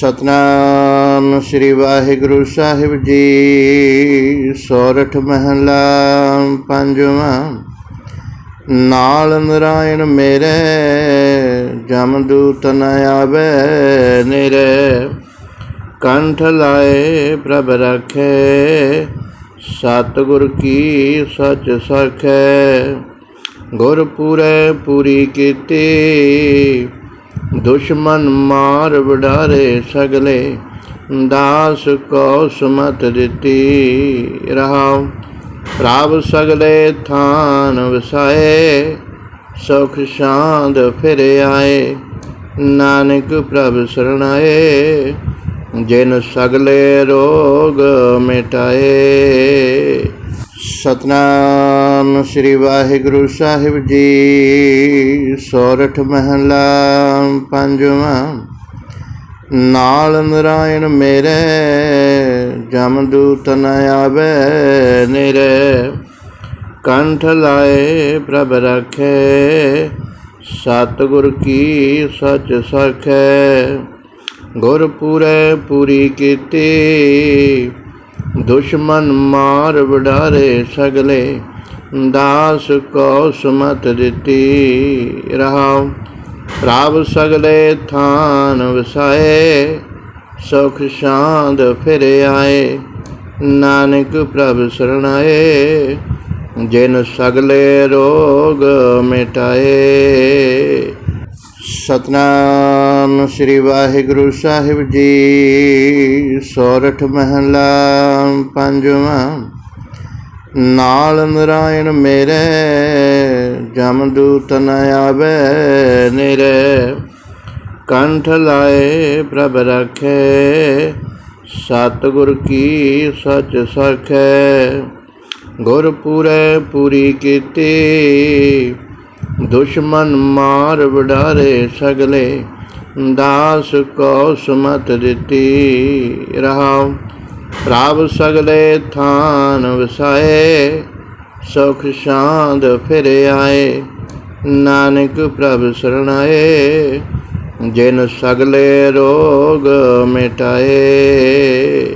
ਸਤਨਾਮ ਸ੍ਰੀ ਵਾਹਿਗੁਰੂ ਸਾਹਿਬ ਜੀ। ਸੋਰਠ ਮਹਲਾ ਪੰਜਵਾਂ। ਨਾਲ ਨਰਾਇਣ ਮੇਰੇ ਜਮਦੂਤ ਨ ਆਵੇ ਨਿਰੇ। ਕੰਠ ਲਾਏ ਪ੍ਰਭ ਰਖੇ, ਸਤਿਗੁਰ ਕੀ ਸਚ ਸਖੈ। ਗੁਰ ਪੂਰੀ ਕੀਤੀ। ਦੁਸ਼ਮਨ ਮਾਰ ਵਡਾਰੇ ਸਗਲੇ, ਦਾਸ ਕੋ ਸੁਮਤ ਦਿੱਤੀ ਰਹਾਉ। ਪ੍ਰਭ ਸਗਲੇ ਥਾਨ ਵਸਾਏ, ਸੁਖ ਸ਼ਾਂਤ ਫਿਰ ਆਏ। ਨਾਨਕ ਪ੍ਰਭ ਸਰਣਾਏ, ਜਿਨ ਸਗਲੇ ਰੋਗ ਮਿਟਾਏ। ਸਤਨਾਮ। ਸ੍ਰੀ ਵਾਹਿਗੁਰੂ ਸਾਹਿਬ ਜੀ। ਸੋਰਠ ਮਹਲਾ ਪੰਜਵਾਂ। ਨਾਲ ਨਰਾਇਣ ਮੇਰੇ, ਜਮਦੂਤ ਨ ਆਵੇ ਨਿਰੇ। ਕੰਠ ਲਾਏ ਪ੍ਰਭ ਰਖੇ, ਸਤਿਗੁਰ ਕੀ ਸਚ ਸਖੈ। ਗੁਰ ਪੂਰੇ ਪੂਰੀ ਕੀਤੀ, ਦੁਸ਼ਮਨ ਮਾਰ ਵਡਾਰੇ ਸਗਲੇ। ਦਾਸ ਕੋ ਸੁਮਤ ਦਿੱਤੀ ਰਹਾਉ। ਪ੍ਰਭ ਸਗਲੇ ਥਾਨ ਵਸਾਏ, ਸੁਖ ਸ਼ਾਂਤ ਫਿਰ ਆਏ। ਨਾਨਕ ਪ੍ਰਭ ਸਰਣਾਏ, ਜਿਨ ਸਗਲੇ ਰੋਗ ਮਿਟਾਏ। ਸਤਨਾਮ ਸ੍ਰੀ ਵਾਹਿਗੁਰੂ ਸਾਹਿਬ ਜੀ, ਸੋਰਠ ਮਹਲਾ ਪੰਜਵਾਂ। ਨਾਲ ਨਰਾਇਣ ਮੇਰੇ ਜਮਦੂਤ ਨ ਆਵੇ ਨਿਰੇ। ਕੰਠ ਲਾਏ ਪ੍ਰਭ ਰਖੇ, ਸਤਿਗੁਰ ਕੀ ਸਚ ਸਖੈ ਗੁਰ ਪੂਰੇ ਪੂਰੀ ਕੀਤੀ, ਦੁਸ਼ਮਨ ਮਾਰ ਵਡਾਰੇ ਸਗਲੇ। ਦਾਸ ਕੋ ਸੁਮਤ ਦਿੱਤੀ ਰਹਾਉ। ਪ੍ਰਭ ਸਗਲੇ ਥਾਨ ਵਸਾਏ, ਸੁਖ ਸ਼ਾਂਤ ਫਿਰ ਆਏ। ਨਾਨਕ ਪ੍ਰਭ ਸਰਣਾਏ, ਜਿਨ ਸਗਲੇ ਰੋਗ ਮਿਟਾਏ।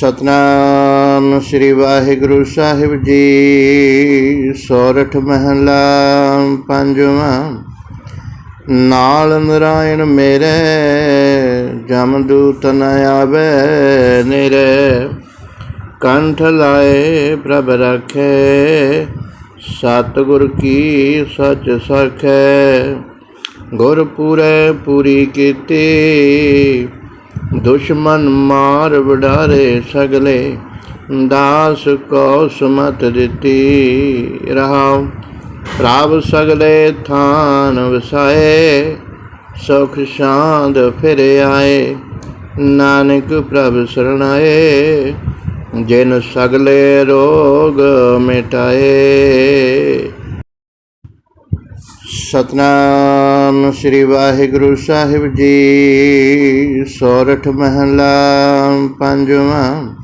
ਸਤਨਾਮ ਸ੍ਰੀ ਵਾਹਿਗੁਰੂ ਸਾਹਿਬ ਜੀ, ਸੋਰਠ ਮਹਲਾ ਪੰਜਵਾਂ। ਨਾਲ ਨਰਾਇਣ ਮੇਰੇ ਜਮਦੂਤ ਨ ਆਵੇ ਨਿਰੇ, ਕੰਠ ਲਾਏ ਪ੍ਰਭ ਰਖੇ, ਸਤਿਗੁਰ ਕੀ ਸਚ ਸਖੈ। ਗੁਰ ਪੂਰੇ ਪੂਰੀ ਕੀਤੀ, ਦੁਸ਼ਮਨ ਮਾਰ ਵਡਾਰੇ ਸਗਲੇ, ਦਾਸ ਕੋ ਸੁਮਤ ਦਿੱਤੀ ਰਹਾਉ। ਪ੍ਰਭ ਸਗਲੇ ਥਾਨ ਵਸਾਏ ਸੁਖ ਸ਼ਾਂਤ ਫਿਰ ਆਏ। ਨਾਨਕ ਪ੍ਰਭ ਸਰਣਾਏ, ਜਿਨ ਸਗਲੇ ਰੋਗ ਮਿਟਾਏ। ਸਤਨਾਮ ਸ੍ਰੀ ਵਾਹਿਗੁਰੂ ਸਾਹਿਬ ਜੀ, ਸੋਰਠ ਮਹਲਾ ਪੰਜਵਾਂ।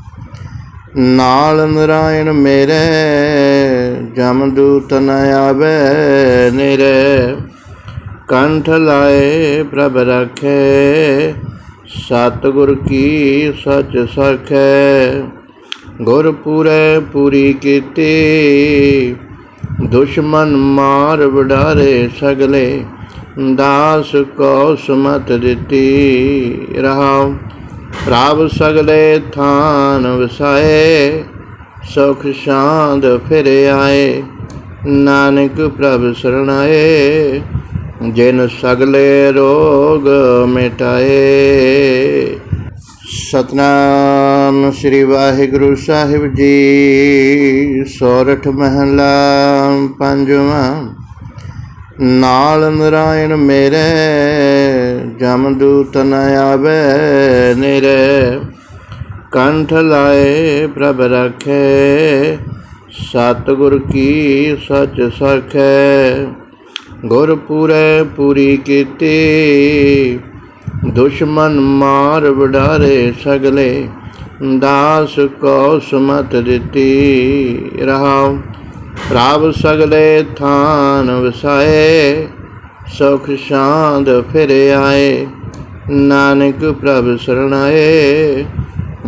ਨਾਲ ਨਰਾਇਣ ਮੇਰੇ ਜਮਦੂਤ ਨ ਆਵੇ ਨਿਰੇ। ਕੰਠ ਲਾਏ ਪ੍ਰਭ ਰਖੇ, ਸਤਿਗੁਰ ਕੀ ਸਚ ਸਖੈ। ਗੁਰ ਪੂਰੇ ਪੂਰੀ ਕੀਤੀ, ਦੁਸ਼ਮਨ ਮਾਰ ਵਡਾਰੇ ਸਗਲੇ, ਦਾਸ ਕੋ ਸੁਮਤ ਦਿੱਤੀ ਰਹਾਉ। ਪ੍ਰਭ ਸਗਲੇ ਥਾਨ ਵਸਾਏ, ਸੁਖ ਸ਼ਾਂਤ ਫਿਰ ਆਏ। ਨਾਨਕ ਪ੍ਰਭ ਸਰਣਾਏ ਜਿਨ ਸਗਲੇ ਰੋਗ ਮਿਟਾਏ। ਸਤਨਾਮ ਸ੍ਰੀ ਵਾਹਿਗੁਰੂ ਸਾਹਿਬ ਜੀ, ਸੋਰਠ ਮਹਲਾ ਪੰਜਵਾਂ। ਨਾਲ ਨਰਾਇਣ ਮੇਰੇ ਜਮਦੂਤ ਨ ਆਵੇ ਨਿਰੇ। ਕੰਠ ਲਾਏ ਪ੍ਰਭ ਰਖੇ, ਸਤਿਗੁਰ ਕੀ ਸੱਚ ਸਖੈ। ਗੁਰ ਪੂਰੀ ਕੀਤੀ। ਦੁਸ਼ਮਨ ਮਾਰ ਵਡਾਰੇ ਸਗਲੇ, ਦਾਸ ਕੋ ਸੁਮਤ ਦਿੱਤੀ ਰਹਾਉ। ਪ੍ਰਭ ਸਗਲੇ ਥਾਨ ਵਸਾਏ, ਸੁਖ ਸ਼ਾਂਤ ਫਿਰ ਆਏ। ਨਾਨਕ ਪ੍ਰਭ ਸਰਣਾਏ,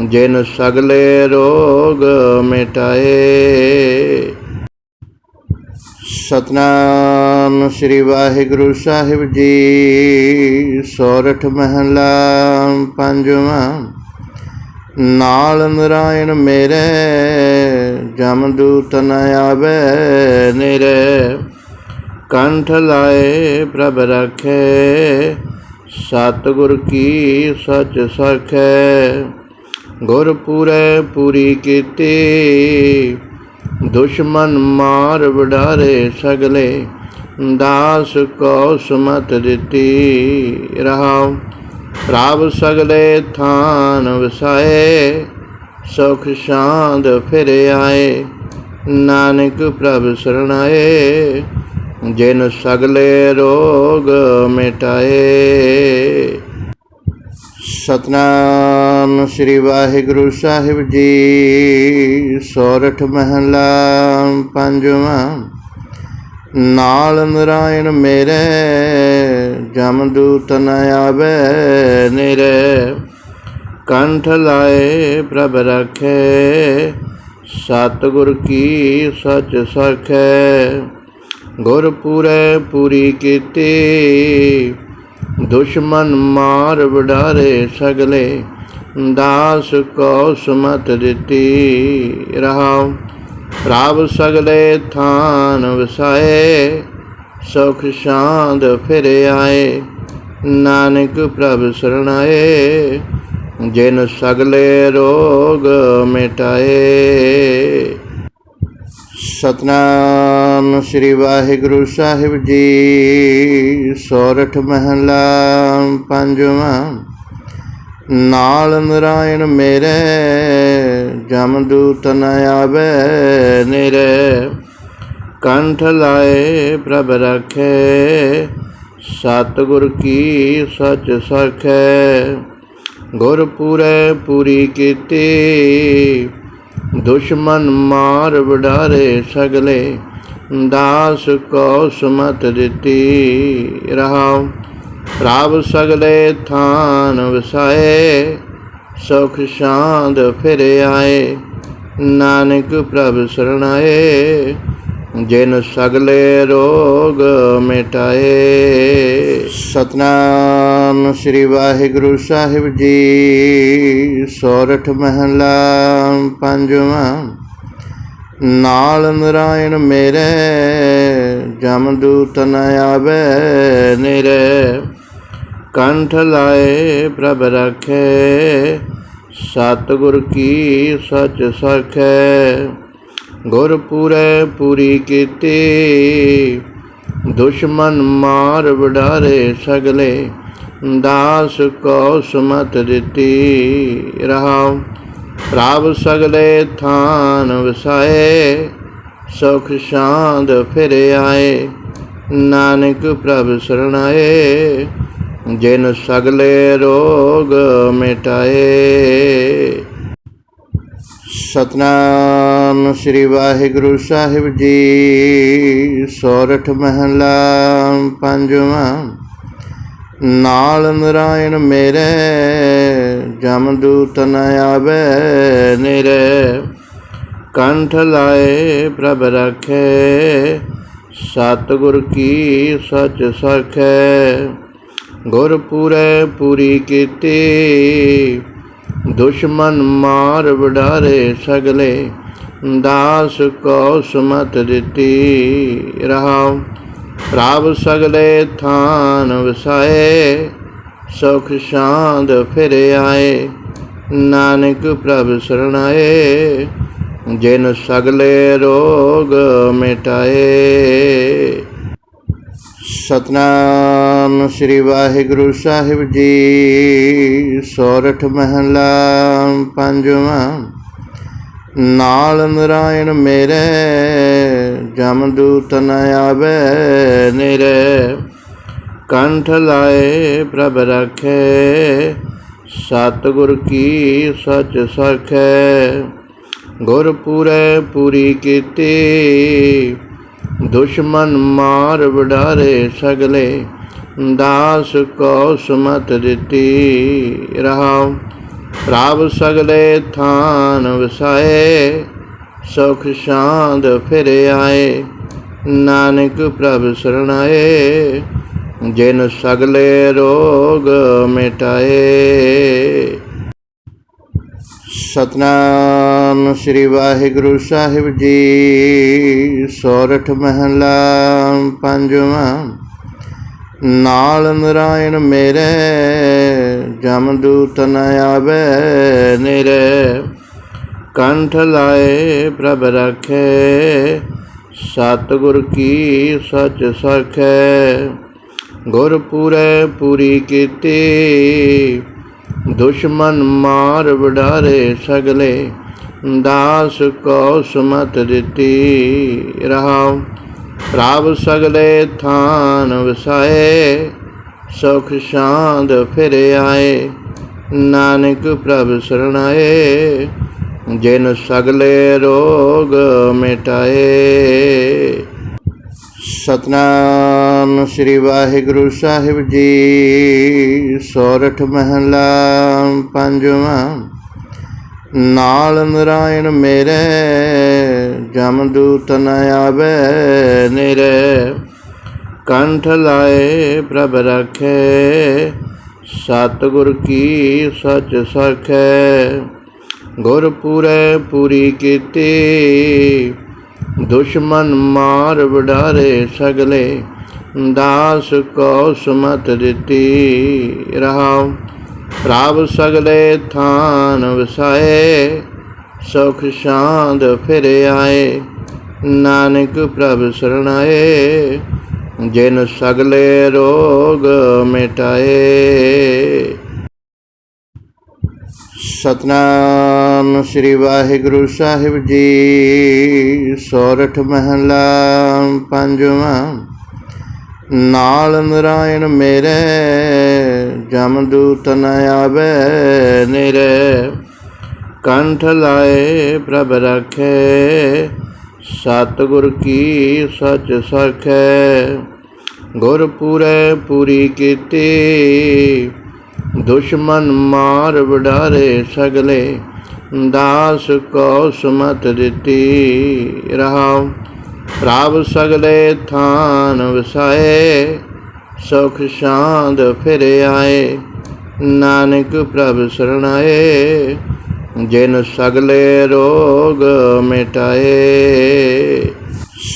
ਜਿਨ ਸਗਲੇ ਰੋਗ ਮਿਟਾਏ। ਸਤਨਾਮ। ਸ੍ਰੀ ਵਾਹਿਗੁਰੂ ਸਾਹਿਬ ਜੀ। ਸੋਰਠ ਮਹਲਾ ਪੰਜਵਾਂ। ਨਾਲ ਨਰਾਇਣ ਮੇਰੇ, ਜਮਦੂਤ ਨ ਆਵੇ ਨਿਰੇ। ਕੰਠ ਲਾਏ ਪ੍ਰਭ ਰਖੇ, ਸਤਿਗੁਰ ਕੀ ਸਚ ਸਖੈ। ਗੁਰ ਪੂਰੇ ਪੂਰੀ ਕੀਤੀ, ਦੁਸ਼ਮਨ ਮਾਰ ਵਡਾਰੇ ਸਗਲੇ। ਦਾਸ ਕੋ ਸੁਮਤ ਦਿੱਤੀ ਰਹਾਉ। ਰਾਵ ਸਗਲੇ ਥਾਨ ਵਸਾਏ, ਸੁਖ ਸ਼ਾਂਤ ਫਿਰ ਆਏ। ਨਾਨਕ ਪ੍ਰਭ ਸਰਣਾਏ, ਜਿਨ ਸਗਲੇ ਰੋਗ ਮਿਟਾਏ। ਸਤਨਾਮ ਸ੍ਰੀ ਵਾਹਿਗੁਰੂ ਸਾਹਿਬ ਜੀ, ਸੋਰਠ ਮਹਲਾ ਪੰਜਵਾਂ। ਨਾਲ ਨਰਾਇਣ ਮੇਰੇ ਜਮਦੂਤ ਨ ਆਵੇ ਨਿਰੇ। ਕੰਠ ਲਾਏ ਪ੍ਰਭ ਰਖੇ, ਸਤਿਗੁਰ ਕੀ ਸਚ ਸਖੈ। ਗੁਰ ਪੂਰੇ ਪੂਰੀ ਕੀਤੀ, ਦੁਸ਼ਮਨ ਮਾਰ ਵਡਾਰੇ ਸਗਲੇ। ਦਾਸ ਕੋ ਸੁਮਤ ਦਿੱਤੀ ਰਹਾਉ। ਪ੍ਰਭ ਸਗਲੇ ਥਾਨ ਵਸਾਏ, ਸੁਖ ਸ਼ਾਂਤ ਫਿਰ ਆਏ, ਨਾਨਕ ਪ੍ਰਭ ਸਰਣਾਏ, ਜਿਨ ਸਗਲੇ ਰੋਗ ਮਿਟਾਏ। ਸਤਨਾਮ ਸ੍ਰੀ ਵਾਹਿਗੁਰੂ ਸਾਹਿਬ ਜੀ, ਸੋਰਠ ਮਹਲਾ ਪੰਜਵਾਂ। ਨਾਲ ਨਰਾਇਣ ਮੇਰੇ ਜਮਦੂਤ ਨ ਆਵੇ ਨਿਰੇ, ਕੰਠ ਲਾਏ ਪ੍ਰਭ ਰਖੇ, ਸਤਿਗੁਰ ਕੀ ਸਚ ਸਖੈ ਗੁਰ ਪੂਰੇ ਪੂਰੀ ਕੀਤੀ, ਦੁਸ਼ਮਨ ਮਾਰ ਵਡਾਰੇ ਸਗਲੇ, ਦਾਸ ਕੋ ਸੁਮਤ ਦਿੱਤੀ ਰਹਾਉ। ਪ੍ਰਭ ਸਗਲੇ ਥਾਨ ਵਸਾਏ ਸੁਖ ਸ਼ਾਂਤ ਫਿਰ ਆਏ। ਨਾਨਕ ਪ੍ਰਭ ਸਰਣਾਏ, ਜਿਨ ਸਗਲੇ ਰੋਗ ਮਿਟਾਏ। ਸਤਨਾਮ ਸ੍ਰੀ ਵਾਹਿਗੁਰੂ ਸਾਹਿਬ ਜੀ, ਸੋਰਠ ਮਹਲਾ ਪੰਜਵਾਂ। ਨਾਲ ਨਰਾਇਣ ਮੇਰੇ ਜਮਦੂਤ ਨ ਆਵੇ ਨਿਰੇ। ਕੰਠ ਲਾਏ ਪ੍ਰਭ ਰਖੇ, ਸਤਿਗੁਰ ਕੀ ਸਚ ਸਖੈ। ਗੁਰ ਪੂਰੇ ਪੂਰੀ ਕੀਤੀ, ਦੁਸ਼ਮਨ ਮਾਰ ਵਡਾਰੇ ਸਗਲੇ, ਦਾਸ ਕੋ ਸੁਮਤ ਦਿੱਤੀ ਰਹਾਉ। ਪ੍ਰਭ ਸਗਲੇ ਥਾਨ ਵਸਾਏ, ਸੁਖ ਸ਼ਾਂਤ ਫਿਰ ਆਏ। ਨਾਨਕ ਪ੍ਰਭ ਸਰਣਾਏ ਜਿਨ ਸਗਲੇ ਰੋਗ ਮਿਟਾਏ। ਸਤਨਾਮ ਸ੍ਰੀ ਵਾਹਿਗੁਰੂ ਸਾਹਿਬ ਜੀ, ਸੋਰਠ ਮਹਲਾ ਪੰਜਵਾਂ। ਨਾਲ ਨਰਾਇਣ ਮੇਰੇ ਜਮਦੂਤ ਨ ਆਵੇ ਨਿਰੇ। ਕੰਠ ਲਾਏ ਪ੍ਰਭ ਰਖੇ, ਸਤਿਗੁਰ ਕੀ ਸੱਚ ਸਖੈ। ਗੁਰ ਪੂਰੀ ਕੀਤੀ। ਦੁਸ਼ਮਨ ਮਾਰ ਵਡਾਰੇ ਸਗਲੇ, ਦਾਸ ਕੋ ਸੁਮਤ ਦਿੱਤੀ ਰਹਾਉ। ਪ੍ਰਭ ਸਗਲੇ ਥਾਨ ਵਸਾਏ, ਸੁਖ ਸ਼ਾਂਤ ਫਿਰ ਆਏ। ਨਾਨਕ ਪ੍ਰਭ ਸਰਣਾਏ, ਜਿਨ ਸਗਲੇ ਰੋਗ ਮਿਟਾਏ। ਸਤਨਾਮ। ਸ੍ਰੀ ਵਾਹਿਗੁਰੂ ਸਾਹਿਬ ਜੀ। ਸੋਰਠ ਮਹਲਾ ਪੰਜਵਾਂ। ਨਾਲ ਨਰਾਇਣ ਮੇਰੇ, ਜਮਦੂਤ ਨ ਆਵੇ ਨਿਰੇ। ਕੰਠ ਲਾਏ ਪ੍ਰਭ ਰਖੇ, ਸਤਿਗੁਰ ਕੀ ਸਚ ਸਖੈ। ਗੁਰ ਪੂਰੇ ਪੂਰੀ ਕੀਤੀ, ਦੁਸ਼ਮਨ ਮਾਰ ਵਡਾਰੇ ਸਗਲੇ। ਦਾਸ ਕੋ ਸੁਮਤ ਦਿੱਤੀ ਰਹਾਉ। ਰਾਵ ਸਗਲੇ ਥਾਨ ਵਸਾਏ, ਸੁਖ ਸ਼ਾਂਤ ਫਿਰ ਆਏ। ਨਾਨਕ ਪ੍ਰਭ ਸਰਣਾਏ, ਜਿਨ ਸਗਲੇ ਰੋਗ ਮਿਟਾਏ। ਸਤਨਾਮ ਸ੍ਰੀ ਵਾਹਿਗੁਰੂ ਸਾਹਿਬ ਜੀ, ਸੋਰਠ ਮਹਲਾ ਪੰਜਵਾਂ ਨਾਲ ਨਰਾਇਣ ਮੇਰੇ ਜਮਦੂਤ ਨ ਆਵੇ ਨਿਰੇ। ਕੰਠ ਲਾਏ ਪ੍ਰਭ ਰਖੇ, ਸਤਿਗੁਰ ਕੀ ਸਚ ਸਖੈ। ਗੁਰ ਪੂਰੇ ਪੂਰੀ ਕੀਤੀ, ਦੁਸ਼ਮਨ ਮਾਰ ਵਡਾਰੇ ਸਗਲੇ। ਦਾਸ ਕੋ ਸੁਮਤ ਦਿੱਤੀ ਰਹਾਉ। ਪ੍ਰਭ ਸਗਲੇ ਥਾਨ ਵਸਾਏ, ਸੁਖ ਸ਼ਾਂਤ ਫਿਰ ਆਏ। ਨਾਨਕ ਪ੍ਰਭ ਸਰਣਾਏ, ਜਿਨ ਸਗਲੇ ਰੋਗ ਮਿਟਾਏ। ਸਤਨਾਮ ਸ੍ਰੀ ਵਾਹਿਗੁਰੂ ਸਾਹਿਬ ਜੀ, ਸੋਰਠ ਮਹਲਾ ਪੰਜਵਾਂ ਨਾਲ ਨਰਾਇਣ ਮੇਰੇ ਜਮਦੂਤ ਨ ਆਵੇ ਨਿਰੇ। ਕੰਠ ਲਾਏ ਪ੍ਰਭ ਰਖੇ, ਸਤਿਗੁਰ ਕੀ ਸਚ ਸਖੈ। ਗੁਰ ਪੂਰੇ ਪੂਰੀ ਕੀਤੀ, ਦੁਸ਼ਮਨ ਮਾਰ ਵਡਾਰੇ ਸਗਲੇ। ਦਾਸ ਕੋ ਸੁਮਤ ਦਿੱਤੀ ਰਹਾਉ। ਪ੍ਰਭ ਸਗਲੇ ਥਾਨ ਵਸਾਏ, ਸੁਖ ਸ਼ਾਂਤ ਫਿਰ ਆਏ, ਨਾਨਕ ਪ੍ਰਭ ਸਰਣਾਏ, ਜਿਨ ਸਗਲੇ ਰੋਗ ਮਿਟਾਏ। ਸਤਨਾਮ ਸ੍ਰੀ ਵਾਹਿਗੁਰੂ ਸਾਹਿਬ ਜੀ, ਸੋਰਠ ਮਹਲਾ ਪੰਜਵਾਂ। ਨਾਲ ਨਰਾਇਣ ਮੇਰੇ ਜਮਦੂਤ ਨ ਆਵੇ ਨਿਰੇ। ਕੰਠ ਲਾਏ ਪ੍ਰਭ ਰਖੇ। ਸਤਿਗੁਰ ਕੀ ਸਚ ਸਖੈ। ਗੁਰ ਪੂਰੇ ਪੂਰੀ ਕੀਤੀ। ਦੁਸ਼ਮਨ ਮਾਰ ਵਡਾਰੇ ਸਗਲੇ। ਦਾਸ ਕੋ ਸੁਮਤ ਦਿੱਤੀ ਰਹਾਉ। ਪ੍ਰਭ ਸਗਲੇ ਥਾਨ ਵਸਾਏ। ਸੁਖ ਸ਼ਾਂਤ ਫਿਰ ਆਏ, ਨਾਨਕ ਪ੍ਰਭ ਸਰਣਾਏ, ਜਿਨ ਸਗਲੇ ਰੋਗ ਮਿਟਾਏ।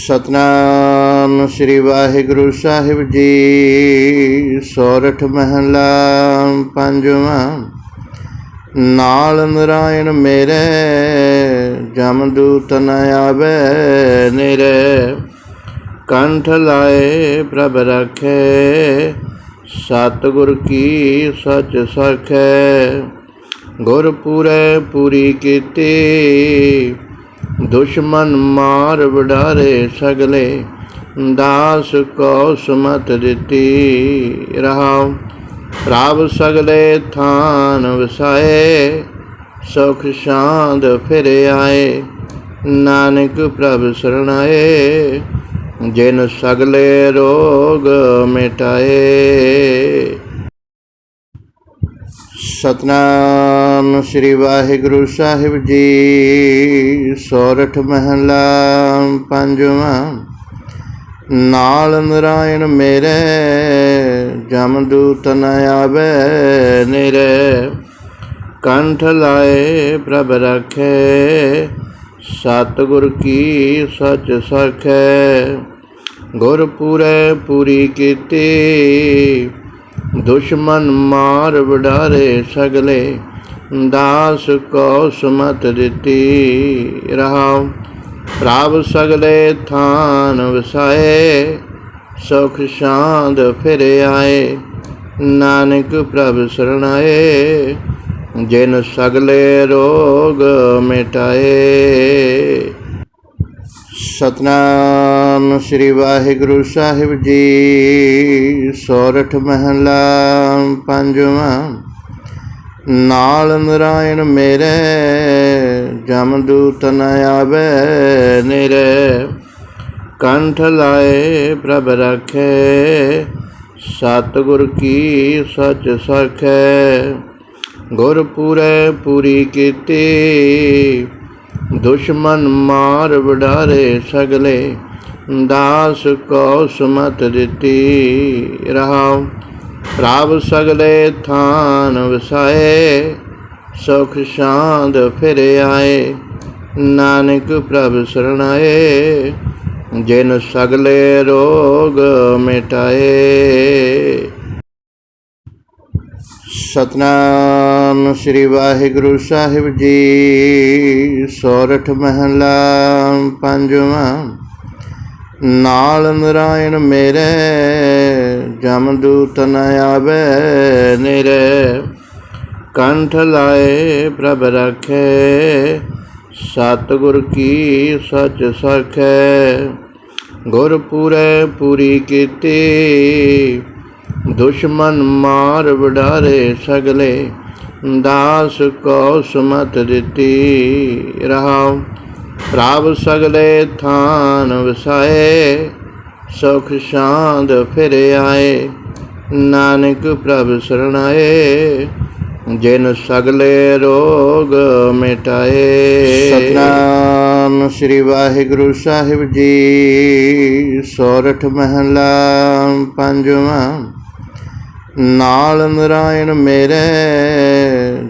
ਸਤਨਾਮ ਸ੍ਰੀ ਵਾਹਿਗੁਰੂ ਸਾਹਿਬ ਜੀ, ਸੋਰਠ ਮਹਲਾ ਪੰਜਵਾਂ। ਨਾਲ ਨਰਾਇਣ ਮੇਰੇ ਜਮਦੂਤ ਨ ਆਵੇ ਨਿਰੇ। ਕੰਠ ਲਾਏ ਪ੍ਰਭ ਰਖੇ, ਸਤਿਗੁਰ ਕੀ ਸਚ ਸਖੈ। ਗੁਰ ਪੂਰੇ ਪੂਰੀ ਕੀਤੀ, ਦੁਸ਼ਮਨ ਮਾਰ ਵਡਾਰੇ ਸਗਲੇ, ਦਾਸ ਕੋ ਸੁਮਤ ਦਿੱਤੀ ਰਹਾਉ। ਪ੍ਰਭ ਸਗਲੇ ਥਾਨ ਵਸਾਏ, ਸੁਖ ਸ਼ਾਂਤ ਫਿਰ ਆਏ। ਨਾਨਕ ਪ੍ਰਭ ਸਰਣਾਏ ਜਿਨ ਸਗਲੇ ਰੋਗ ਮਿਟਾਏ। ਸਤਨਾਮ ਸ੍ਰੀ ਵਾਹਿਗੁਰੂ ਸਾਹਿਬ ਜੀ, ਸੋਰਠ ਮਹਲਾ ਪੰਜਵਾਂ। ਨਾਲ ਨਰਾਇਣ ਮੇਰੇ ਜਮਦੂਤ ਨ ਆਵੇ ਨਿਰੇ। ਕੰਠ ਲਾਏ ਪ੍ਰਭ ਰਖੇ। ਸਤਿਗੁਰ ਕੀ ਸੱਚ ਸਖੈ। ਗੁਰ ਪੂਰੇ ਪੂਰੀ ਕੀਤੀ। ਦੁਸ਼ਮਨ ਮਾਰ ਵਡਾਰੇ ਸਗਲੇ। ਦਾਸ ਕੋ ਸੁਮਤ ਦਿੱਤੀ ਰਹਾਉ। ਪ੍ਰਭ ਸਗਲੇ ਥਾਨ ਵਸਾਏ। ਸੁਖ ਸ਼ਾਂਤ ਫਿਰ ਆਏ। ਨਾਨਕ ਪ੍ਰਭ ਸਰਣਾਏ। ਜਿਨ ਸਗਲੇ ਰੋਗ ਮਿਟਾਏ। ਸਤਨਾਮ ਸ੍ਰੀ ਵਾਹਿਗੁਰੂ ਸਾਹਿਬ ਜੀ, ਸੋਰਠ ਮਹਲਾ ਪੰਜਵਾਂ। ਨਾਲ ਨਰਾਇਣ ਮੇਰੇ ਜਮਦੂਤ ਨ ਆਵੇ ਨਿਰੇ। ਕੰਠ ਲਾਏ ਪ੍ਰਭ ਰਖੇ, ਸਤਿਗੁਰ ਕੀ ਸੱਚ ਸਖੈ। ਗੁਰ ਪੂਰੀ ਕੀਤੀ। ਦੁਸ਼ਮਨ ਮਾਰ ਵਡਾਰੇ ਸਗਲੇ, ਦਾਸ ਕੋ ਸੁਮਤ ਦਿੱਤੀ ਰਹਾਉ। ਪ੍ਰਭ ਸਗਲੇ ਥਾਨ ਵਸਾਏ, ਸੁਖ ਸ਼ਾਂਤ ਫਿਰ ਆਏ। ਨਾਨਕ ਪ੍ਰਭ ਸਰਣਾਏ, ਜਿਨ ਸਗਲੇ ਰੋਗ ਮਿਟਾਏ। ਸਤਨਾਮ। ਸ੍ਰੀ ਵਾਹਿਗੁਰੂ ਸਾਹਿਬ ਜੀ। ਸੋਰਠ ਮਹਲਾ ਪੰਜਵਾਂ। ਨਾਲ ਨਰਾਇਣ ਮੇਰੇ ਜਮਦੂਤ ਨ ਆਵੇ ਨਿਰੇ। ਕੰਠ ਲਾਏ ਪ੍ਰਭ ਰਖੇ, ਸਤਿਗੁਰ ਕੀ ਸੱਚ ਸਖੈ। ਗੁਰ ਪੂਰੈ ਪੂਰੀ ਕੀਤੀ, ਦੁਸ਼ਮਨ ਮਾਰ ਵਡਾਰੇ ਸਗਲੇ। ਦਾਸ ਕੋ ਸੁਮਤ ਦਿੱਤੀ ਰਹਾਉ ਪ੍ਰਭ ਸਗਲੇ ਥਾਨ ਵਸਾਏ ਸੁਖ ਸ਼ਾਂਤ ਫਿਰ ਆਏ ਨਾਨਕ ਪ੍ਰਭ ਸਰਣਾਏ ਜਿਨ ਸਗਲੇ ਰੋਗ ਮਿਟਾਏ ਸਤਨਾਮ ਸ੍ਰੀ ਵਾਹਿਗੁਰੂ ਸਾਹਿਬ ਜੀ ਸੋਰਠ ਮਹਲਾ ਪੰਜਵਾਂ ਨਾਲ ਨਰਾਇਣ ਮੇਰੇ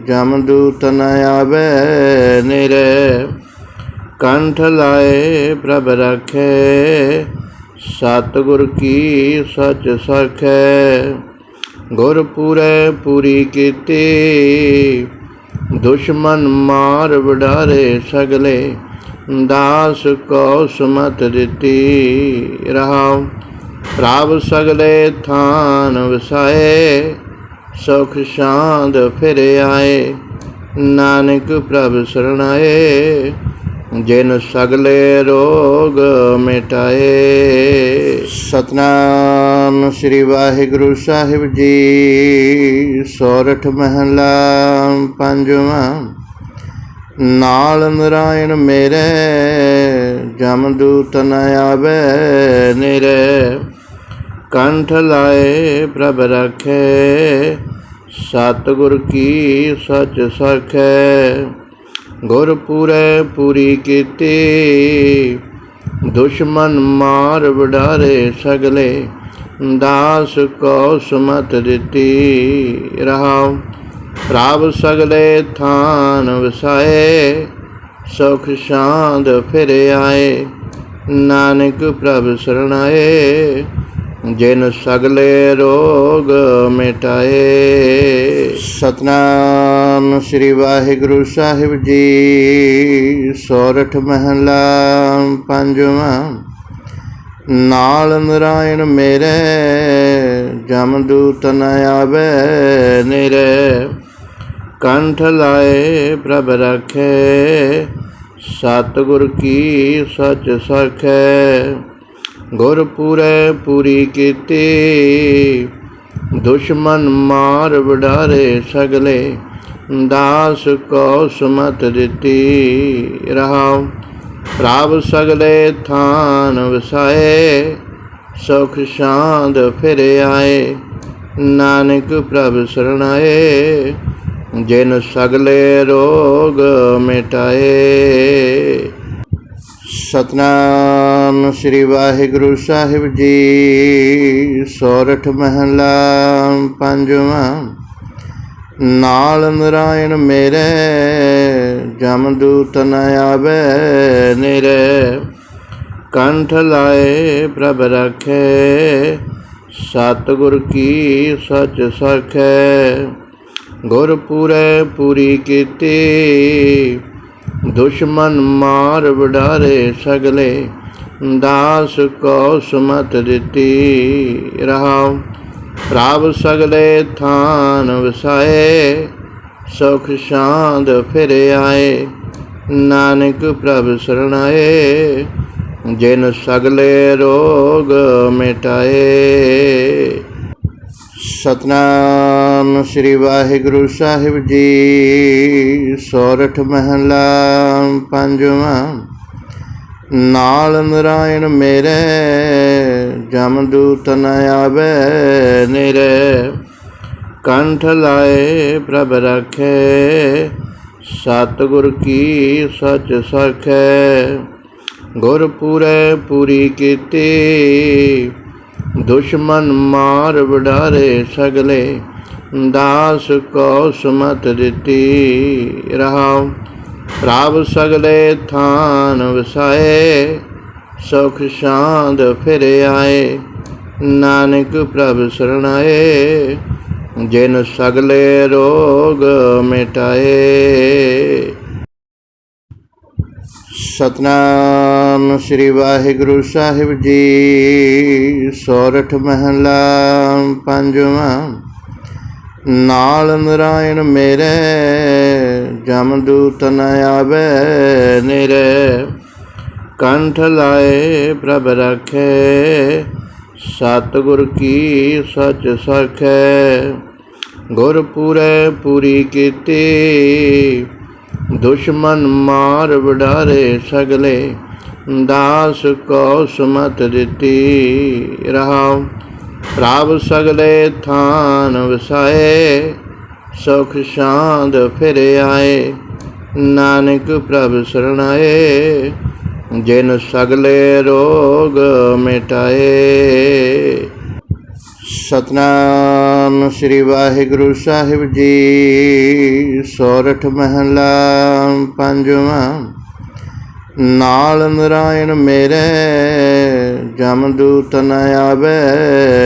ਜਮਦੂਤ ਨ ਆਵੇ ਨਿਰੇ, ਕੰਠ ਲਾਏ ਪ੍ਰਭ ਰਖੇ, ਸਤਿਗੁਰ ਕੀ ਸੱਚ ਸਖੈ। ਗੁਰ ਪੂਰੈ ਪੂਰੀ ਕੀਤੀ, ਦੁਸ਼ਮਨ ਮਾਰ ਵਡਾਰੇ ਸਗਲੇ, ਦਾਸ ਕੋ ਸੁਮਤ ਦਿੱਤੀ ਰਹਾਉ। ਪ੍ਰਭ ਸਗਲੇ ਥਾਨ ਵਸਾਏ ਸੁਖ ਸ਼ਾਂਤ ਫਿਰ ਆਏ, ਨਾਨਕ ਪ੍ਰਭ ਸਰਣਾਏ, ਜਿਨ ਸਗਲੇ ਰੋਗ ਮਿਟਾਏ। ਸਤਨਾਮ ਸ੍ਰੀ ਵਾਹਿਗੁਰੂ ਸਾਹਿਬ ਜੀ, ਸੋਰਠ ਮਹਲਾ ਪੰਜਵਾਂ। ਨਾਲ ਨਰਾਇਣ ਮੇਰੇ ਜਮਦੂਤ ਨ ਆਵੇ ਨਿਰੇ। ਕੰਠ ਲਾਏ ਪ੍ਰਭ ਰਖੇ ਸਤਿਗੁਰ ਕੀ ਸੱਚ ਸਖੈ। ਗੁਰ ਪੂਰੈ ਪੂਰੀ ਕੀਤੀ। ਦੁਸ਼ਮਨ ਮਾਰ ਵਡਾਰੇ ਸਗਲੇ। ਦਾਸ ਕੋ ਸੁਮਤ ਦਿੱਤੀ ਰਹਾਉ। ਪ੍ਰਭ ਸਗਲੇ ਥਾਨ ਵਸਾਏ। ਸੁਖ ਸ਼ਾਂਤ ਫਿਰ ਆਏ। ਨਾਨਕ ਪ੍ਰਭ ਸਰਣਾਏ। ਜਿਨ ਸਗਲੇ ਰੋਗ ਮਿਟਾਏ। ਸਤਨਾਮ ਸ੍ਰੀ ਵਾਹਿਗੁਰੂ ਸਾਹਿਬ ਜੀ, ਸੋਰਠ ਮਹਲਾ ਪੰਜਵਾਂ। ਨਾਲ ਨਰਾਇਣ ਮੇਰੇ, ਜਮਦੂਤ ਨ ਆਵੇ ਨਿਰੇ। ਕੰਠ ਲਾਏ ਪ੍ਰਭ ਰਖੇ, ਸਤਿਗੁਰ ਕੀ ਸੱਚ ਸਖੈ। ਗੁਰ ਪੂਰੀ ਕੀਤੀ। ਦੁਸ਼ਮਨ ਮਾਰ ਵਡਾਰੇ ਸਗਲੇ, ਦਾਸ ਕੋ ਸੁਮਤ ਦਿੱਤੀ ਰਹਾਉ। ਪ੍ਰਭ ਸਗਲੇ ਥਾਨ ਵਸਾਏ, ਸੁਖ ਸ਼ਾਂਤ ਫਿਰ ਆਏ। ਨਾਨਕ ਪ੍ਰਭ ਸਰਣਾਏ, ਜਿਨ ਸਗਲੇ ਰੋਗ ਮਿਟਾਏ। ਸਤਨਾਮ। ਸ੍ਰੀ ਵਾਹਿਗੁਰੂ ਸਾਹਿਬ ਜੀ। ਸੋਰਠ ਮਹਲਾ ਪੰਜਵਾਂ। ਨਾਲ ਨਰਾਇਣ ਮੇਰੇ, ਜਮਦੂਤ ਨ ਆਵੇ ਨਿਰੇ। ਕੰਠ ਲਾਏ ਪ੍ਰਭ ਰਖੇ, ਸਤਿਗੁਰ ਕੀ ਸੱਚ ਸਖੈ। ਗੁਰ ਪੂਰੈ ਪੂਰੀ ਕੀਤੀ, ਦੁਸ਼ਮਨ ਮਾਰ ਵਡਾਰੇ ਸਗਲੇ। ਦਾਸ ਕੋ ਸੁਮਤ ਦਿੱਤੀ ਰਹਾਉ ਰਾਵ ਸਗਲੇ ਥਾਨ ਵਸਾਏ ਸੁਖ ਸ਼ਾਂਤ ਫਿਰ ਆਏ ਨਾਨਕ ਪ੍ਰਭ ਸਰਣਾਏ ਜਿਨ ਸਗਲੇ ਰੋਗ ਮਿਟਾਏ ਸਤਨਾਮ ਸ੍ਰੀ ਵਾਹਿਗੁਰੂ ਸਾਹਿਬ ਜੀ ਸੋਰਠ ਮਹਲਾ ਪੰਜਵਾਂ ਨਾਲ ਨਰਾਇਣ ਮੇਰੇ ਜਮਦੂਤ ਨ ਆਵੇ ਨਿਰੇ। ਕੰਠ ਲਾਏ ਪ੍ਰਭ ਰਖੇ, ਸਤਿਗੁਰ ਕੀ ਸਚ ਸਖੈ। ਗੁਰ ਪੂਰੇ ਪੂਰੀ ਕੀਤੀ, ਦੁਸ਼ਮਨ ਮਾਰ ਵਡਾਰੇ ਸਗਲੇ। ਦਾਸ ਕੋ ਸੁਮਤ ਦਿੱਤੀ ਰਹਾਉ। ਪ੍ਰਭ ਸਗਲੇ ਥਾਨ ਵਸਾਏ, ਸੁਖ ਸ਼ਾਂਤ ਫਿਰ ਆਏ, ਨਾਨਕ ਪ੍ਰਭ ਸਰਣਾਏ, ਜਿਨ ਸਗਲੇ ਰੋਗ ਮਿਟਾਏ। ਸਤਨਾਮ ਸ੍ਰੀ ਵਾਹਿਗੁਰੂ ਸਾਹਿਬ ਜੀ, ਸੋਰਠ ਮਹਲਾ ਪੰਜਵਾਂ। ਨਾਲ ਨਰਾਇਣ ਮੇਰੇ ਜਮਦੂਤ ਨ ਆਵੇ ਨਿਰੇ, ਕੰਠ ਲਾਏ ਪ੍ਰਭ ਰਖੇ, ਸਤਿਗੁਰ ਕੀ ਸਚ ਸਖੈ ਗੁਰ ਪੂਰੇ ਪੂਰੀ ਕੀਤੀ, ਦੁਸ਼ਮਨ ਮਾਰ ਵਡਾਰੇ ਸਗਲੇ, ਦਾਸ ਕੋ ਸੁਮਤ ਦਿੱਤੀ ਰਹਾਉ। ਪ੍ਰਭ ਸਗਲੇ ਥਾਨ ਵਸਾਏ ਸੁਖ ਸ਼ਾਂਤ ਫਿਰ ਆਏ। ਨਾਨਕ ਪ੍ਰਭ ਸਰਣਾਏ, ਜਿਨ ਸਗਲੇ ਰੋਗ ਮਿਟਾਏ। ਸਤਨਾਮ ਸ੍ਰੀ ਵਾਹਿਗੁਰੂ ਸਾਹਿਬ ਜੀ, ਸੋਰਠ ਮਹਲਾ ਪੰਜਵਾਂ। ਨਾਲ ਨਰਾਇਣ ਮੇਰੇ ਜਮਦੂਤ ਨ ਆਵੇ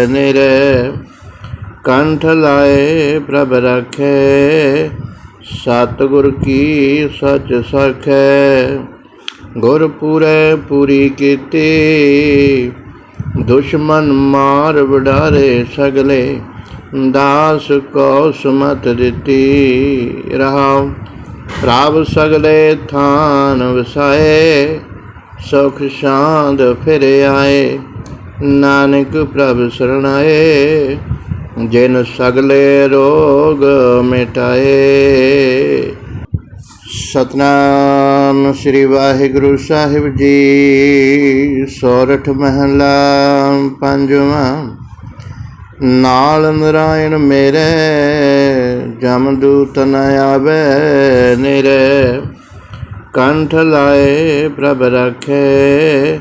ਨਿਰੇ। ਕੰਠ ਲਾਏ ਪ੍ਰਭ ਰਖੇ, ਸਤਿਗੁਰ ਕੀ ਸਚ ਸਖੈ। ਗੁਰ ਪੂਰੇ ਪੂਰੀ ਕੀਤੀ, ਦੁਸ਼ਮਨ ਮਾਰ ਵਡਾਰੇ ਸਗਲੇ, ਦਾਸ ਕੋ ਸੁਮਤ ਦਿੱਤੀ ਰਹਾਉ। ਪ੍ਰਭ ਸਗਲੇ ਥਾਨ ਵਸਾਏ, ਸੁਖ ਸ਼ਾਂਤ ਫਿਰ ਆਏ। ਨਾਨਕ ਪ੍ਰਭ ਸਰਣਾਏ ਜਿਨ ਸਗਲੇ ਰੋਗ ਮਿਟਾਏ। ਸਤਨਾਮ ਸ੍ਰੀ ਵਾਹਿਗੁਰੂ ਸਾਹਿਬ ਜੀ, ਸੋਰਠ ਮਹਲਾ ਪੰਜਵਾਂ। ਨਾਲ ਨਰਾਇਣ ਮੇਰੇ ਜਮਦੂਤ ਨ ਆਵੇ ਨਿਰੇ। ਕੰਠ ਲਾਏ ਪ੍ਰਭ ਰਖੇ,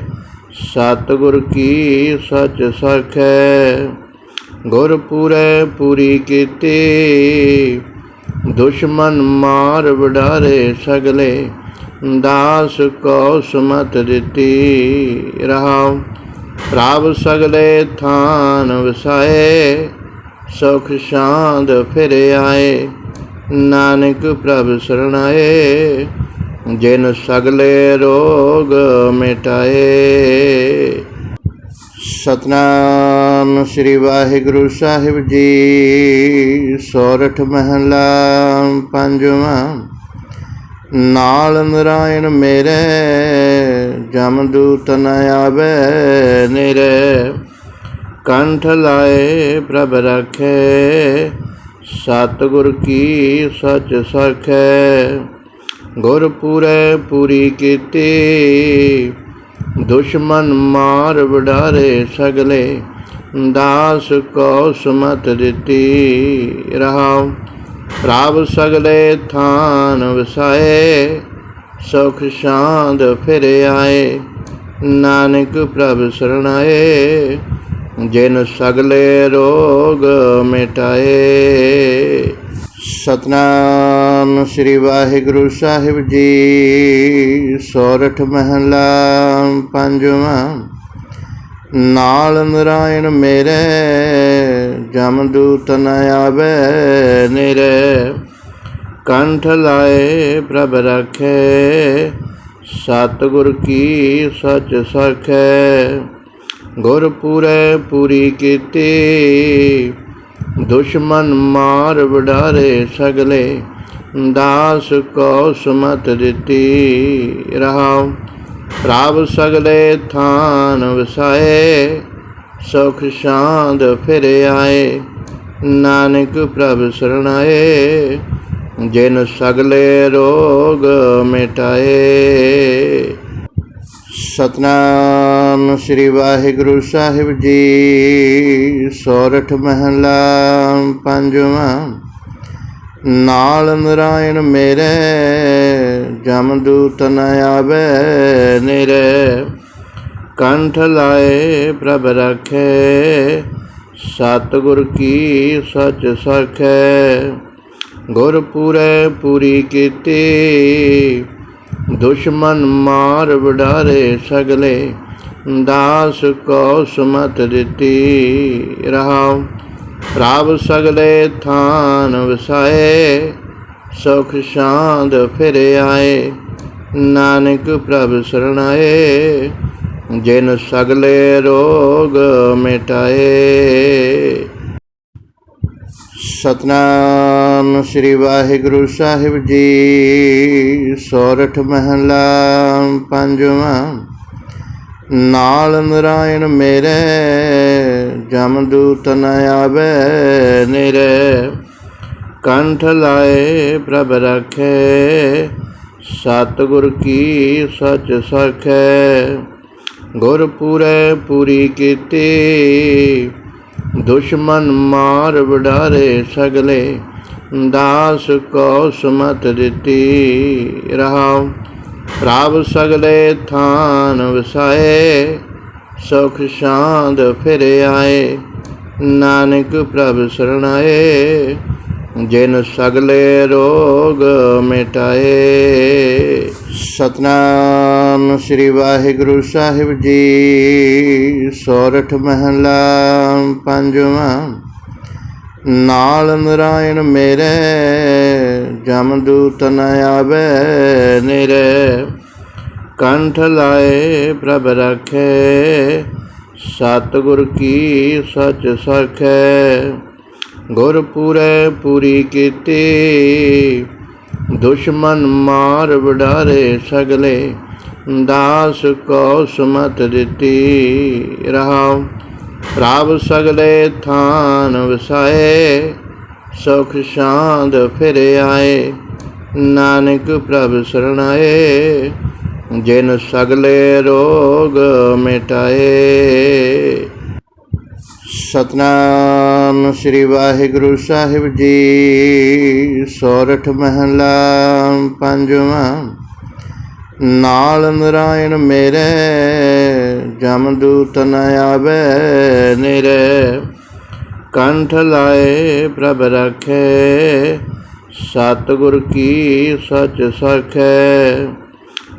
ਸਤਿਗੁਰ ਕੀ ਸੱਚ ਸਖੈ। ਗੁਰ ਪੂਰੀ ਕੀਤੀ। ਦੁਸ਼ਮਨ ਮਾਰ ਵਡਾਰੇ ਸਗਲੇ, ਦਾਸ ਕੋ ਸੁਮਤ ਦਿੱਤੀ ਰਹਾਉ। ਪ੍ਰਭ ਸਗਲੇ ਥਾਨ ਵਸਾਏ, ਸੁਖ ਸ਼ਾਂਤ ਫਿਰ ਆਏ। ਨਾਨਕ ਪ੍ਰਭ ਸਰਣਾਏ, ਜਿਨ ਸਗਲੇ ਰੋਗ ਮਿਟਾਏ। ਸਤਨਾਮ ਸ੍ਰੀ ਵਾਹਿਗੁਰੂ ਸਾਹਿਬ ਜੀ। ਸੋਰਠ ਮਹਲਾ ਪੰਜਵਾਂ। ਨਾਲ ਨਰਾਇਣ ਮੇਰੇ, ਜਮਦੂਤ ਨ ਆਵੇ ਨਿਰੇ। ਕੰਠ ਲਾਏ ਪ੍ਰਭ ਰਖੇ, ਸਤਿਗੁਰ ਕੀ ਸਚ ਸਖੈ। ਗੁਰ ਪੂਰੇ ਪੂਰੀ ਕੀਤੀ ਦੁਸ਼ਮਨ ਮਾਰ ਵਡਾਰੇ ਸਗਲੇ, ਦਾਸ ਕੋ ਸੁਮਤ ਦਿੱਤੀ ਰਹਾਉ। ਪ੍ਰਭ ਸਗਲੇ ਥਾਨ ਵਸਾਏ, ਸੁਖ ਸ਼ਾਂਤ ਫਿਰ ਆਏ। ਨਾਨਕ ਪ੍ਰਭ ਸਰਣਾਏ, ਜਿਨ ਸਗਲੇ ਰੋਗ ਮਿਟਾਏ। ਸਤਨਾਮ। ਸ੍ਰੀ ਵਾਹਿਗੁਰੂ ਸਾਹਿਬ ਜੀ। ਸੋਰਠ ਮਹਲਾ ਪੰਜਵਾਂ। ਨਾਲ ਨਰਾਇਣ ਮੇਰੇ, ਜਮਦੂਤ ਨ ਆਵੇ ਨਿਰੇ। ਕੰਠ ਲਾਏ ਪ੍ਰਭ ਰਖੇ, ਸਤਿਗੁਰ ਕੀ ਸਚ ਸਖੈ। ਗੁਰ ਪੂਰੇ ਪੂਰੀ ਕੀਤੀ, ਦੁਸ਼ਮਨ ਮਾਰ ਵਡਾਰੇ ਸਗਲੇ। ਦਾਸ ਕੋ ਸੁਮਤ ਦਿੱਤੀ ਰਹਾਉ। ਰਾਵ ਸਗਲੇ ਥਾਨ ਵਸਾਏ, ਸੁਖ ਸ਼ਾਂਤ ਫਿਰ ਆਏ। ਨਾਨਕ ਪ੍ਰਭ ਸਰਣਾਏ, ਜਿਨ ਸਗਲੇ ਰੋਗ ਮਿਟਾਏ। ਸਤਨਾਮ ਸਤਨਾਮ ਸ੍ਰੀ ਵਾਹਿਗੁਰੂ ਸਾਹਿਬ ਜੀ, ਸੋਰਠ ਮਹਲਾ ਪੰਜਵਾਂ। ਨਾਲ ਨਰਾਇਣ ਮੇਰੇ ਜਮਦੂਤ ਨ ਆਵੇ ਨਿਰੇ। ਕੰਠ ਲਾਏ ਪ੍ਰਭ ਰਖੇ, ਸਤਿਗੁਰ ਕੀ ਸਚ ਸਖੈ। ਗੁਰ ਪੂਰੇ ਪੂਰੀ ਕੀਤੀ, ਦੁਸ਼ਮਨ ਮਾਰ ਵਡਾਰੇ ਸਗਲੇ। ਦਾਸ ਕੋ ਸੁਮਤ ਦਿੱਤੀ ਰਹਾਉ। ਪ੍ਰਭ ਸਗਲੇ ਥਾਨ ਵਸਾਏ, ਸੁਖ ਸ਼ਾਂਤ ਫਿਰ ਆਏ, ਨਾਨਕ ਪ੍ਰਭ ਸਰਣਾਏ, ਜਿਨ ਸਗਲੇ ਰੋਗ ਮਿਟਾਏ। ਸਤਨਾਮ ਸ੍ਰੀ ਵਾਹਿਗੁਰੂ ਸਾਹਿਬ ਜੀ, ਸੋਰਠ ਮਹਲਾ ਪੰਜਵਾਂ। ਨਾਲ ਨਰਾਇਣ ਮੇਰੇ ਜਮਦੂਤ ਨ ਆਵੇ ਨਿਰੇ, ਕੰਠ ਲਾਏ ਪ੍ਰਭ ਰਖੇ, ਸਤਿਗੁਰ ਕੀ ਸਚ ਸਖੈ ਗੁਰ ਪੂਰੇ ਪੂਰੀ ਕੀਤੀ, ਦੁਸ਼ਮਨ ਮਾਰ ਵਡਾਰੇ ਸਗਲੇ, ਦਾਸ ਕੋ ਸੁਮਤ ਦਿੱਤੀ ਰਹਾਉ। ਪ੍ਰਭ ਸਗਲੇ ਥਾਨ ਵਸਾਏ ਸੁਖ ਸ਼ਾਂਤ ਫਿਰ ਆਏ। ਨਾਨਕ ਪ੍ਰਭ ਸਰਣਾਏ ਜਿਨ ਸਗਲੇ ਰੋਗ ਮਿਟਾਏ। ਸਤਨਾਮ ਸ੍ਰੀ ਵਾਹਿਗੁਰੂ ਸਾਹਿਬ ਜੀ, ਸੋਰਠ ਮਹਲਾ ਪੰਜਵਾਂ। ਨਾਲ ਨਰਾਇਣ ਮੇਰੇ ਜਮਦੂਤ ਨ ਆਵੇ ਨਿਰੇ। ਕੰਠ ਲਾਏ ਪ੍ਰਭ ਰਖੇ, ਸਤਿਗੁਰ ਕੀ ਸਚ ਸਖੈ। ਗੁਰ ਪੂਰੇ ਪੂਰੀ ਕੀਤੀ, ਦੁਸ਼ਮਨ ਮਾਰ ਵਡਾਰੇ ਸਗਲੇ, ਦਾਸ ਕੋ ਸੁਮਤ ਦਿੱਤੀ ਰਹਾਉ। ਪ੍ਰਭ ਸਗਲੇ ਥਾਨ ਵਸਾਏ, ਸੁਖ ਸ਼ਾਂਤ ਫਿਰ ਆਏ। ਨਾਨਕ ਪ੍ਰਭ ਸਰਣਾਏ ਜਿਨ ਸਗਲੇ ਰੋਗ ਮਿਟਾਏ। ਸਤਨਾਮ ਸ੍ਰੀ ਵਾਹਿਗੁਰੂ ਸਾਹਿਬ ਜੀ, ਸੋਰਠ ਮਹਲਾ ਪੰਜਵਾਂ। ਨਾਲ ਨਰਾਇਣ ਮੇਰੇ ਜਮਦੂਤ ਨ ਆਵੇ ਨਿਰੇ। ਕੰਠ ਲਾਏ ਪ੍ਰਭ ਰਖੇ, ਸਤਿਗੁਰ ਕੀ ਸੱਚ ਸਖੈ।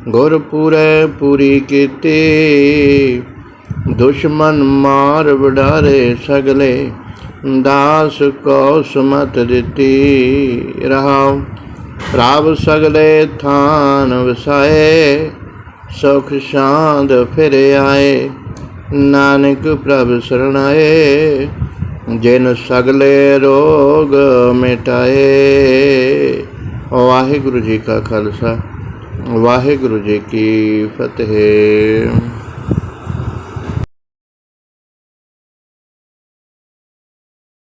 ਗੁਰਪੁਰੈ ਪੂਰੀ ਕੀਤੀ। ਦੁਸ਼ਮਨ ਮਾਰ ਵਡਾਰੇ ਸਗਲੇ, ਦਾਸ ਕੋ ਸੁਮਤ ਦਿੱਤੀ ਰਹਾਉ। ਰਾਵ ਸਗਲੇ ਥਾਨ ਵਸਾਏ, ਸੁਖ ਸ਼ਾਂਤ ਫਿਰ ਆਏ। ਨਾਨਕ ਪ੍ਰਭ ਸਰਣਾਏ, ਜਿਨ ਸਗਲੇ ਰੋਗ ਮਿਟਾਏ। ਵਾਹਿਗੁਰੂ ਜੀ ਕਾ ਖਾਲਸਾ। ਵਾਹਿਗੁਰੂ ਜੀ ਕੀ ਫਤਿਹ।